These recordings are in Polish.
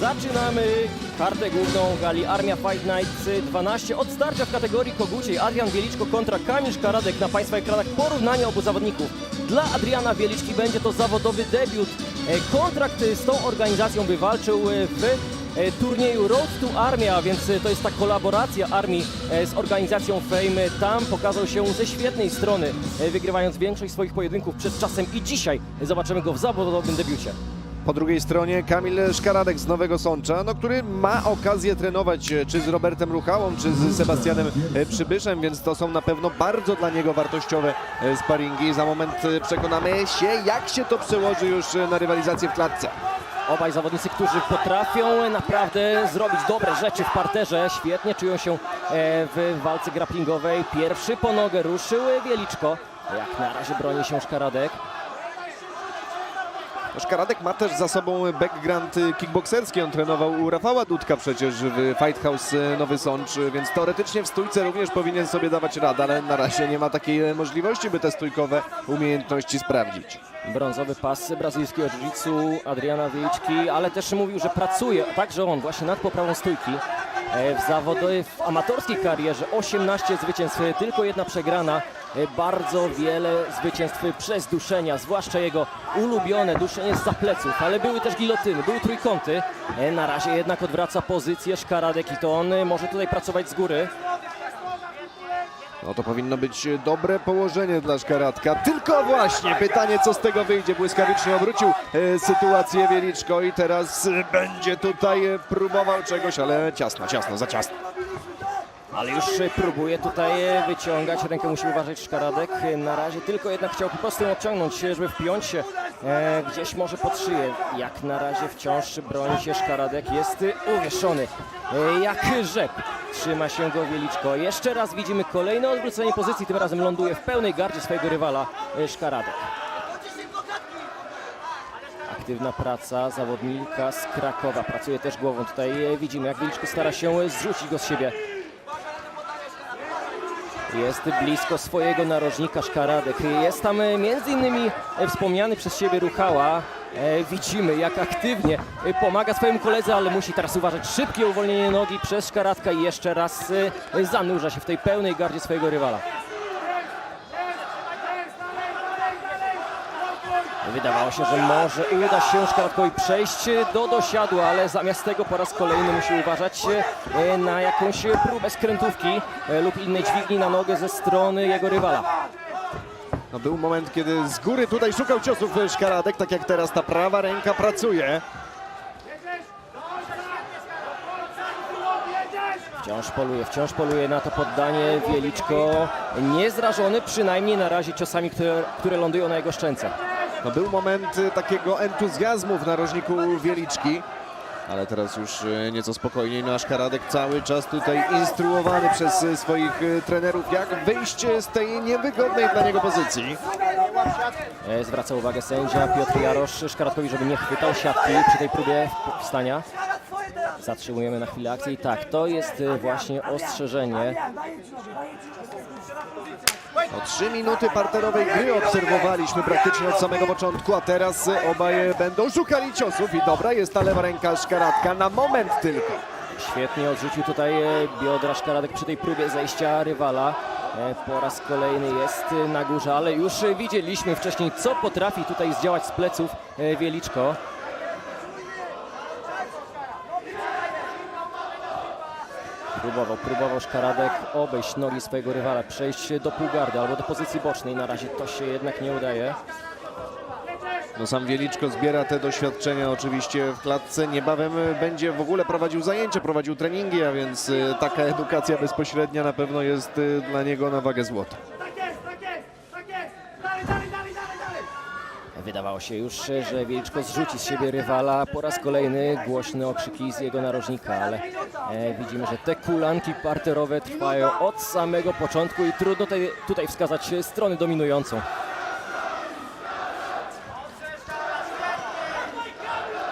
zaczynamy kartę główną gali Armia Fight Night 12 od starcia w kategorii koguciej. Adrian Wieliczko kontra Kamil Szkaradek na Państwa ekranach porównanie obu zawodników. Dla Adriana Wieliczki będzie to zawodowy debiut. E, Kontrakt z tą organizacją wywalczył e, w e, turnieju Road to Armia, więc to jest ta kolaboracja armii z organizacją Fame. Tam pokazał się ze świetnej strony, wygrywając większość swoich pojedynków przed czasem i dzisiaj zobaczymy go w zawodowym debiucie. Po drugiej stronie Kamil Szkaradek z Nowego Sącza, no, który ma okazję trenować e, czy z Robertem Ruchałą, czy z Sebastianem e, Przybyszem, więc to są na pewno bardzo dla niego wartościowe e, sparingi. Za moment przekonamy się, jak się to przełoży już na rywalizację w klatce. Obaj zawodnicy, którzy potrafią naprawdę zrobić dobre rzeczy w parterze, świetnie czują się w walce grapplingowej. Pierwszy po nogę ruszył Wieliczko. Jak na razie broni się Szkaradek. Szkaradek ma też za sobą background kickbokserski. On trenował u Rafała Dudka przecież w Fight House e, Nowy Sącz, więc teoretycznie w stójce również powinien sobie dawać radę, ale na razie nie ma takiej e, możliwości, by te stójkowe umiejętności sprawdzić. Brązowy pas brazylijskiego jiu-jitsu Adriana Wieliczki, ale też mówił, że pracuje, także on właśnie nad poprawą stójki. E, W zawodowej, w amatorskiej karierze 18 zwycięstw, tylko jedna przegrana. E, Bardzo wiele zwycięstw przez duszenia, zwłaszcza jego ulubione duszenie z pleców, ale były też gilotyny, były trójkąty. E, Na razie jednak odwraca pozycję Szkaradek i to on e, może tutaj pracować z góry. No to powinno być dobre położenie dla Szkaradka. Tylko właśnie pytanie, co z tego wyjdzie. Błyskawicznie obrócił e, sytuację Wieliczko i teraz e, będzie tutaj e, próbował czegoś, ale ciasno, ciasno, za ciasno. Ale już próbuje tutaj wyciągać, rękę musi uważać Szkaradek. Na razie tylko jednak chciał po prostu ją odciągnąć, żeby wpiąć się e, gdzieś może pod szyję. Jak na razie wciąż broni się Szkaradek, jest uwieszony e, jak rzep. Trzyma się go Wieliczko. Jeszcze raz widzimy kolejne odwrócenie pozycji, tym razem ląduje w pełnej gardzie swojego rywala e, Szkaradek. Aktywna praca zawodnika z Krakowa. Pracuje też głową. Tutaj widzimy, jak Wieliczko stara się zrzucić go z siebie. Jest blisko swojego narożnika Szkaradek. Jest tam e, między innymi e, wspomniany przez siebie Ruchała. E, Widzimy jak aktywnie pomaga swojemu koledze, ale musi teraz uważać. Szybkie uwolnienie nogi przez Szkaradka i jeszcze raz zanurza się w tej pełnej gardzie swojego rywala. Wydawało się, że może uda się Szkaradkowi przejść do dosiadu, ale zamiast tego po raz kolejny musi uważać e, na jakąś próbę skrętówki e, lub innej dźwigni na nogę ze strony jego rywala. No był moment, kiedy z góry tutaj szukał ciosów e, Szkaradek, tak jak teraz ta prawa ręka pracuje. Wciąż poluje, wciąż poluje na to poddanie. Wieliczko niezrażony, przynajmniej na razie ciosami, które, które lądują na jego szczęce. No był moment e, takiego entuzjazmu w narożniku Wieliczki. Ale teraz już e, nieco spokojniej. Nasz Karadek cały czas tutaj instruowany przez e, swoich trenerów, jak wyjść z tej niewygodnej dla niego pozycji. E, Zwraca uwagę sędzia Piotr Jarosz Szkaradkowi, żeby nie chwytał siatki przy tej próbie wstania. Zatrzymujemy na chwilę akcję i tak, to jest e, właśnie ostrzeżenie. O trzy minuty parterowej gry obserwowaliśmy praktycznie od samego początku, a teraz e, obaj będą szukali ciosów i dobra jest ta lewa ręka Szkaradka na moment tylko. Świetnie odrzucił tutaj e, biodra Szkaradek przy tej próbie zejścia rywala. E, Po raz kolejny jest na górze, ale już widzieliśmy wcześniej, co potrafi tutaj zdziałać z pleców e, Wieliczko. Próbował, próbował Szkaradek obejść nogi swojego rywala, przejść do półgardy albo do pozycji bocznej. Na razie to się jednak nie udaje. No sam Wieliczko zbiera te doświadczenia oczywiście w klatce. Niebawem e, będzie w ogóle prowadził zajęcia, prowadził treningi, a więc e, taka edukacja bezpośrednia na pewno jest e, dla niego na wagę złota. Tak jest, tak jest, tak jest! Dalej, dalej, dalej, dalej, dalej! Wydawało się już, że Wieliczko zrzuci z siebie rywala. Po raz kolejny głośne okrzyki z jego narożnika, ale e, widzimy, że te kulanki parterowe trwają od samego początku i trudno tutaj, tutaj wskazać stronę dominującą.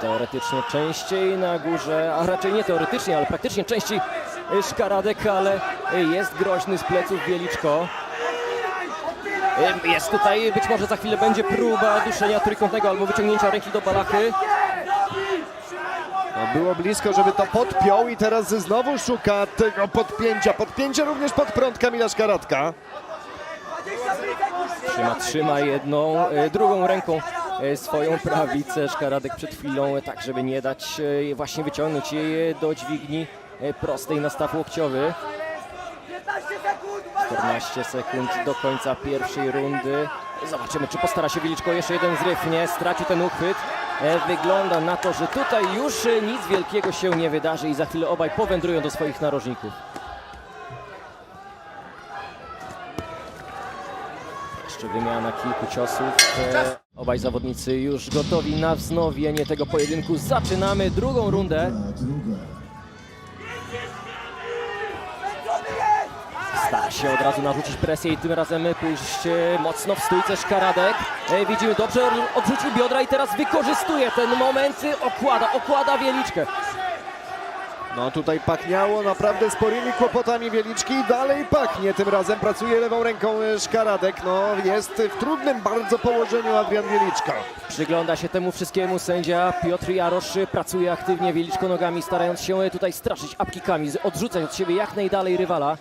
Teoretycznie częściej na górze, a raczej nie teoretycznie, ale praktycznie częściej Szkaradek, ale jest groźny z pleców Wieliczko. Jest tutaj, być może za chwilę będzie próba duszenia trójkątnego albo wyciągnięcia ręki do balachy. No było blisko, żeby to podpiął i teraz znowu szuka tego podpięcia. Podpięcie również pod prąd Kamila Szkaradka. Trzyma, trzyma jedną, e, drugą ręką e, swoją prawicę. Szkaradek przed chwilą, e, tak żeby nie dać właśnie wyciągnąć jej do dźwigni prostej na staw łokciowy. 15 sekund, uważaj! 14 sekund do końca pierwszej rundy. Zobaczymy, czy postara się Wieliczko jeszcze jeden zryw. Nie, straci ten uchwyt. E, Wygląda na to, że tutaj już e, nic wielkiego się nie wydarzy i za chwilę obaj powędrują do swoich narożników. Jeszcze wymiana kilku ciosów. E, Obaj zawodnicy już gotowi na wznowienie tego pojedynku. Zaczynamy drugą rundę. Się od razu narzucić presję i tym razem pójść e, mocno w stójce Szkaradek. E, Widzimy dobrze, odrzucił biodra i teraz wykorzystuje ten moment. e, Okłada, okłada Wieliczkę. No tutaj pachniało naprawdę sporymi kłopotami Wieliczki i dalej pachnie. Tym razem pracuje lewą ręką Szkaradek. No jest w trudnym bardzo położeniu Adrian Wieliczka. Przygląda się temu wszystkiemu sędzia Piotr Jarosz. Pracuje aktywnie Wieliczko nogami, starając się tutaj straszyć apkikami, odrzucać od siebie jak najdalej rywala.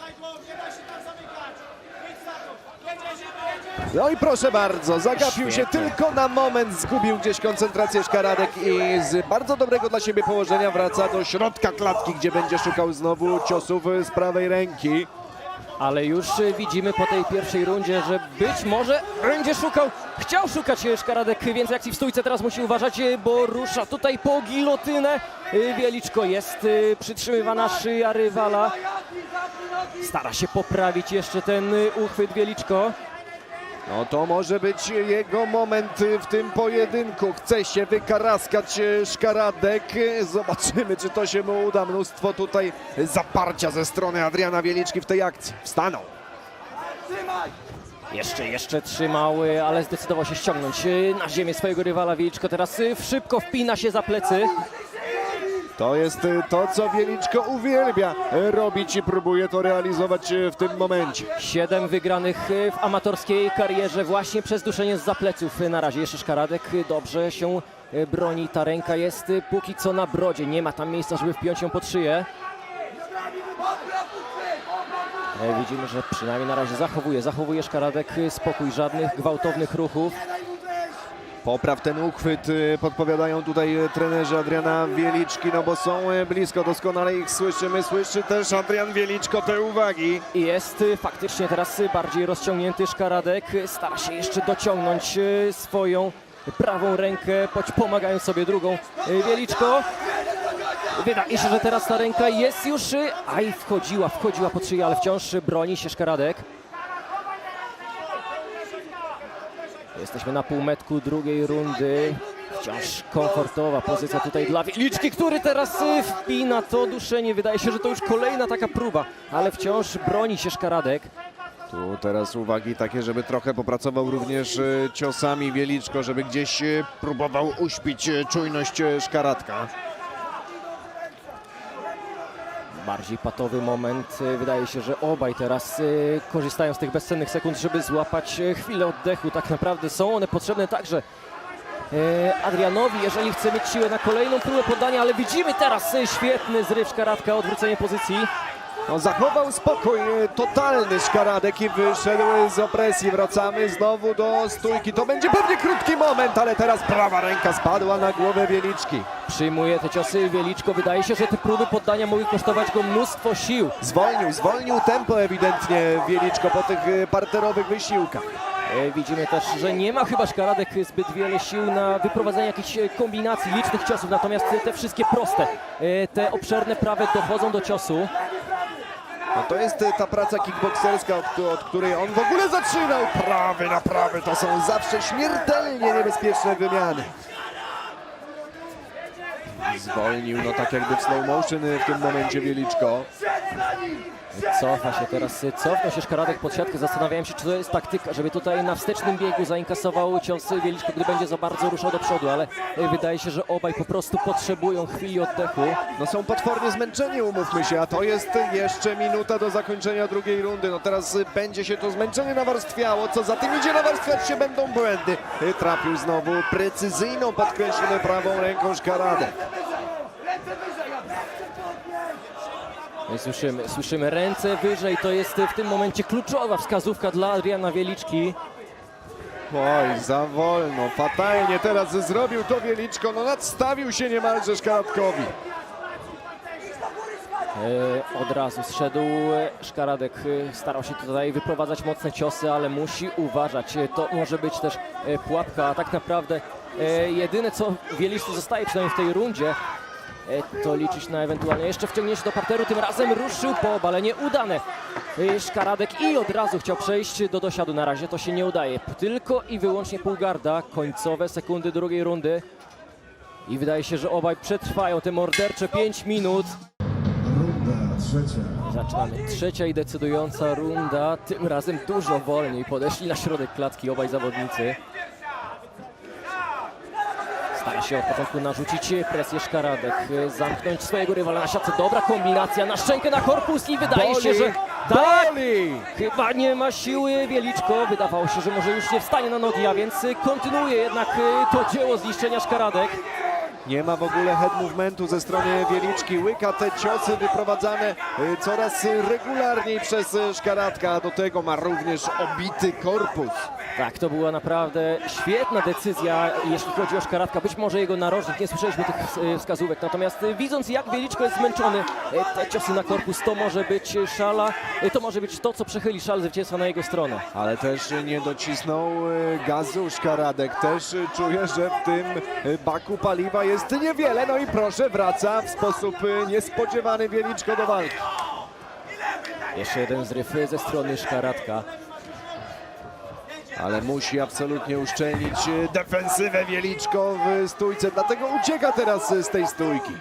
No i proszę bardzo, zagapił się tylko na moment, zgubił gdzieś koncentrację Szkaradek i z bardzo dobrego dla siebie położenia wraca do środka klatki, gdzie będzie szukał znowu ciosów z prawej ręki. Ale już widzimy po tej pierwszej rundzie, że być może będzie szukał, chciał szukać Szkaradek więcej akcji w stójce, teraz musi uważać, bo rusza tutaj po gilotynę. Wieliczko jest przytrzymywana szyja rywala. Stara się poprawić jeszcze ten uchwyt Wieliczko. No to może być jego moment w tym pojedynku. Chce się wykaraskać e, Szkaradek. Zobaczymy, czy to się mu uda. Mnóstwo tutaj zaparcia ze strony Adriana Wieliczki w tej akcji. Wstanął. Jeszcze, jeszcze trzymał, e, ale zdecydował się ściągnąć e, na ziemię swojego rywala. Wieliczko teraz szybko wpina się za plecy. To jest e, to, co Wieliczko uwielbia e, robić i próbuje to realizować e, w tym momencie. Siedem wygranych w amatorskiej karierze właśnie przez duszenie z zapleców. Na razie jeszcze Szkaradek dobrze się broni. Ta ręka jest póki co na brodzie. Nie ma tam miejsca, żeby wpiąć ją pod szyję. E, Widzimy, że przynajmniej na razie zachowuje, zachowuje Szkaradek spokój, żadnych gwałtownych ruchów. Popraw ten uchwyt, y, podpowiadają tutaj trenerzy Adriana Wieliczki, no bo są y, blisko, doskonale ich słyszymy. Słyszy też Adrian Wieliczko te uwagi. Jest y, faktycznie teraz bardziej rozciągnięty Szkaradek. Stara się jeszcze dociągnąć swoją prawą rękę, pomagając sobie drugą. Wieliczko. Wydaje się, że teraz ta ręka jest już... Aj, wchodziła, wchodziła pod szyję, ale wciąż broni się Szkaradek. Jesteśmy na półmetku drugiej rundy. Wciąż komfortowa pozycja tutaj dla Wieliczki, który teraz y, wpina to duszenie. Wydaje się, że to już kolejna taka próba, ale wciąż broni się Szkaradek. Tu teraz uwagi takie, żeby trochę popracował również y, ciosami Wieliczko, żeby gdzieś y, próbował uśpić czujność Szkaradka. Bardziej patowy moment. Y, Wydaje się, że obaj teraz y, korzystają z tych bezcennych sekund, żeby złapać y, chwilę oddechu. Tak naprawdę są one potrzebne także Adrianowi, jeżeli chce mieć siłę na kolejną próbę poddania, ale widzimy teraz świetny zryw Szkaradka, odwrócenie pozycji. No, zachował spokój, totalny Szkaradek i wyszedł z opresji. Wracamy znowu do stójki. To będzie pewnie krótki moment, ale teraz prawa ręka spadła na głowę Wieliczki. Przyjmuje te ciosy Wieliczko. Wydaje się, że te próby poddania mogły kosztować go mnóstwo sił. Zwolnił, zwolnił tempo ewidentnie Wieliczko po tych y, parterowych wysiłkach. E, Widzimy też, że nie ma chyba Szkaradek zbyt wiele sił na wyprowadzenie jakichś e, kombinacji, licznych ciosów, natomiast e, te wszystkie proste, e, te obszerne prawe dochodzą do ciosu. No to jest y, ta praca kickbokserska, od, od której on w ogóle zaczynał. Prawy na prawy to są zawsze śmiertelnie niebezpieczne wymiany. Zwolnił, no tak jakby w slow motion y, w tym momencie Wieliczko. Cofa się teraz, e, cofnął się Szkaradek pod siatkę. Zastanawiałem się, czy to jest taktyka, żeby tutaj na wstecznym biegu zainkasował cios Wieliczko, gdy będzie za bardzo ruszał do przodu, ale e, wydaje się, że obaj po prostu potrzebują chwili oddechu. No są potwornie zmęczeni, umówmy się, a to jest jeszcze minuta do zakończenia drugiej rundy. No teraz y, będzie się to zmęczenie nawarstwiało, co za tym idzie nawarstwiać się będą błędy. Y, Trafił znowu precyzyjną, podkreślmy prawą ręką Szkaradek. Ręce No i Słyszymy, słyszymy ręce wyżej, to jest w tym momencie kluczowa wskazówka dla Adriana Wieliczki. Oj, za wolno, fatalnie teraz zrobił to Wieliczko, no nadstawił się niemalże Szkaradkowi. E, Od razu zszedł Szkaradek, e, starał się tutaj wyprowadzać mocne ciosy, ale musi uważać. E, To może być też pułapka, a tak naprawdę jedyne co Wieliczce zostaje przynajmniej w tej rundzie, to liczyć na ewentualnie jeszcze wciągnięcie do parteru. Tym razem ruszył po obalenie udane. E, Szkaradek i od razu chciał przejść do dosiadu. Na razie to się nie udaje. Tylko i wyłącznie półgarda, końcowe sekundy drugiej rundy. I wydaje się, że obaj przetrwają te mordercze 5 minut. Runda trzecia. Zaczynamy. Trzecia i decydująca runda. Tym razem dużo wolniej podeszli na środek klatki obaj zawodnicy. Stara się od początku narzucić presję Szkaradek, zamknąć swojego rywala na siatce. Dobra kombinacja na szczękę, na korpus i wydaje się, Boli, że tak, boli! chyba nie ma siły Wieliczko. Wydawało się, że może już nie wstanie na nogi, a więc kontynuuje jednak to dzieło zniszczenia Szkaradek. Nie ma w ogóle head movementu ze strony Wieliczki. Łyka te ciosy wyprowadzane y, coraz regularniej przez y, Szkaradka. a Do tego ma również obity korpus. Tak, to była naprawdę świetna decyzja, jeśli chodzi o Szkaradka. Być może jego narożnik, nie słyszeliśmy tych e, wskazówek. Natomiast e, widząc, jak Wieliczko jest zmęczony, e, te ciosy na korpus to może być szala, to może być to, co przechyli szal zwycięstwa na jego stronę. Ale też nie docisnął gazu Szkaradek. Też czuje, że w tym baku paliwa jest niewiele. No i proszę, wraca w sposób niespodziewany Wieliczko do walki. Jeszcze jeden zryw ze strony Szkaradka. Ale musi absolutnie uszczelnić y, defensywę Wieliczko w stójce. Dlatego ucieka teraz y, z tej stójki.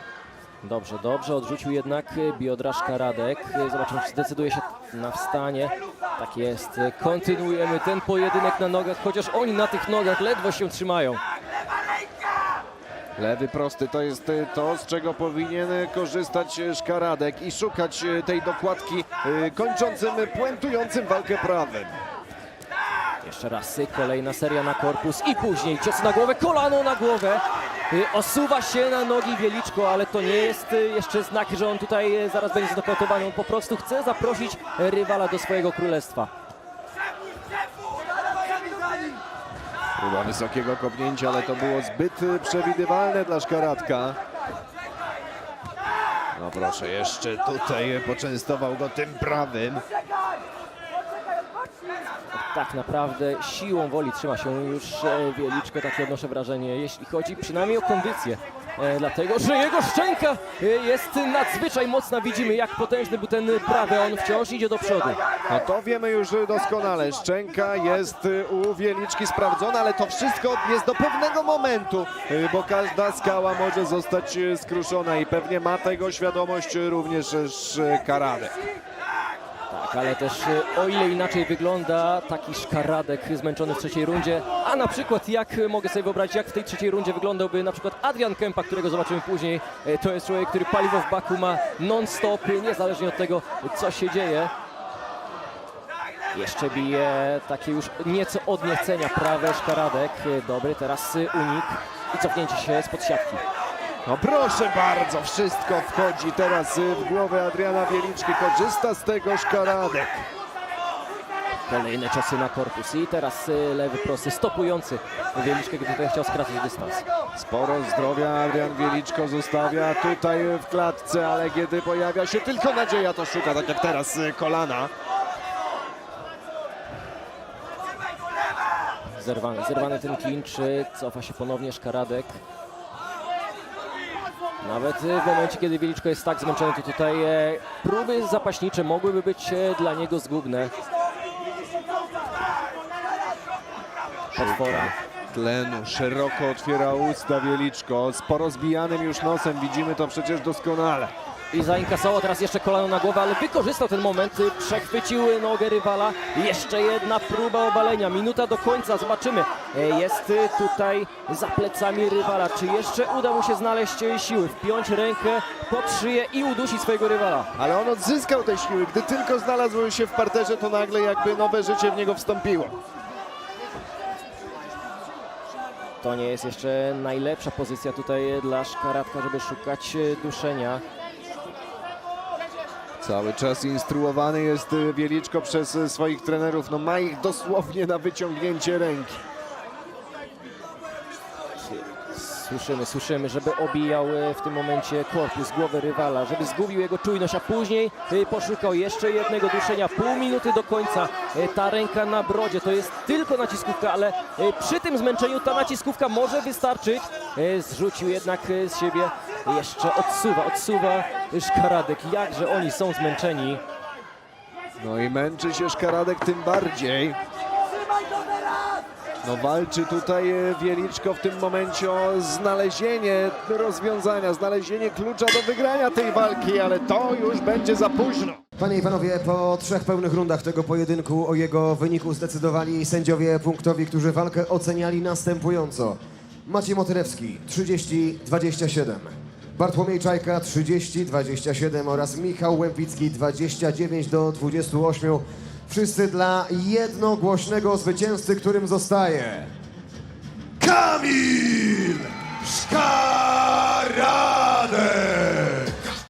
Dobrze, dobrze, odrzucił jednak e, biodra Szkaradek. E, Zobaczymy, czy zdecyduje się na wstanie. Tak jest, e, kontynuujemy ten pojedynek na nogach, chociaż oni na tych nogach ledwo się trzymają. Lewy prosty to jest to, z czego powinien korzystać Szkaradek i szukać tej dokładki kończącym, puentującym walkę prawym. Jeszcze raz kolejna seria na korpus i później cios na głowę, kolano na głowę. Y, Osuwa się na nogi Wieliczko, ale to nie jest y, jeszcze znak, że on tutaj y, zaraz będzie znokautowany. On po prostu chce zaprosić rywala do swojego królestwa. Próba wysokiego kopnięcia, ale to było zbyt przewidywalne dla Szkaradka. No proszę, jeszcze tutaj poczęstował go tym prawym. Tak naprawdę siłą woli trzyma się już e, Wieliczko, takie odnoszę wrażenie, jeśli chodzi przynajmniej o kondycję. E, dlatego, że jego szczęka e, jest nadzwyczaj mocna. Widzimy, jak potężny był ten prawy. On wciąż idzie do przodu. No to wiemy już doskonale. Szczęka jest u Wieliczki sprawdzona, ale to wszystko jest do pewnego momentu, bo każda skała może zostać skruszona i pewnie ma tego świadomość również Szkaradek. Tak, ale też e, o ile inaczej wygląda taki szkaradek zmęczony w trzeciej rundzie, a na przykład jak mogę sobie wyobrazić, jak w tej trzeciej rundzie wyglądałby na przykład Adrian Kempa, którego zobaczymy później. E, To jest człowiek, który paliwo w baku ma non-stop, e, niezależnie od tego, co się dzieje. Jeszcze bije takie już nieco od niechcenia prawe szkaradek. Dobry, teraz unik i cofnięcie się spod siatki. No proszę bardzo, wszystko wchodzi teraz y, w głowę Adriana Wieliczki. Korzysta z tego Szkaradek. Kolejne ciosy na korpus i teraz e, lewy prosty, stopujący Wieliczkę, gdy tutaj chciał skracać dystans. Sporo zdrowia Adrian Wieliczko zostawia tutaj w klatce, ale kiedy pojawia się tylko nadzieja, to szuka, tak jak teraz, y, kolana. Zerwany, zerwany ten clinch, y, cofa się ponownie Szkaradek. Nawet w momencie, kiedy Wieliczko jest tak zmęczony, to tutaj e, próby zapaśnicze mogłyby być e, dla niego zgubne. Potwora. Tlenu, szeroko otwiera usta Wieliczko, z porozbijanym już nosem, widzimy to przecież doskonale. I zainkasował teraz jeszcze kolano na głowę, ale wykorzystał ten moment, przechwycił nogę rywala. Jeszcze jedna próba obalenia, minuta do końca, zobaczymy. E, Jest tutaj za plecami rywala, czy jeszcze uda mu się znaleźć siły, wpiąć rękę pod szyję i udusić swojego rywala. Ale on odzyskał te siły, gdy tylko znalazł się w parterze, to nagle jakby nowe życie w niego wstąpiło. To nie jest jeszcze najlepsza pozycja tutaj dla Szkaradka, żeby szukać duszenia. Cały czas instruowany jest y, Wieliczko przez y, swoich trenerów. No ma ich dosłownie na wyciągnięcie ręki. Słyszymy, słyszymy, żeby obijał e, w tym momencie korpus, głowę rywala, żeby zgubił jego czujność, a później poszukał jeszcze jednego duszenia. Pół minuty do końca. Ta ręka na brodzie to jest tylko naciskówka, ale przy tym zmęczeniu ta naciskówka może wystarczyć. Zrzucił jednak z siebie. Jeszcze odsuwa, odsuwa Szkaradek. Jakże oni są zmęczeni. No i męczy się Szkaradek tym bardziej. No walczy tutaj e, Wieliczko w tym momencie o znalezienie rozwiązania, znalezienie klucza do wygrania tej walki, ale to już będzie za późno. Panie i panowie, po trzech pełnych rundach tego pojedynku o jego wyniku zdecydowali sędziowie punktowi, którzy walkę oceniali następująco. Maciej Motylewski 30-27, Bartłomiej Czajka 30, 27 oraz Michał Łępicki 29 do 28. Wszyscy dla jednogłośnego zwycięzcy, którym zostaje Kamil Szkaradek!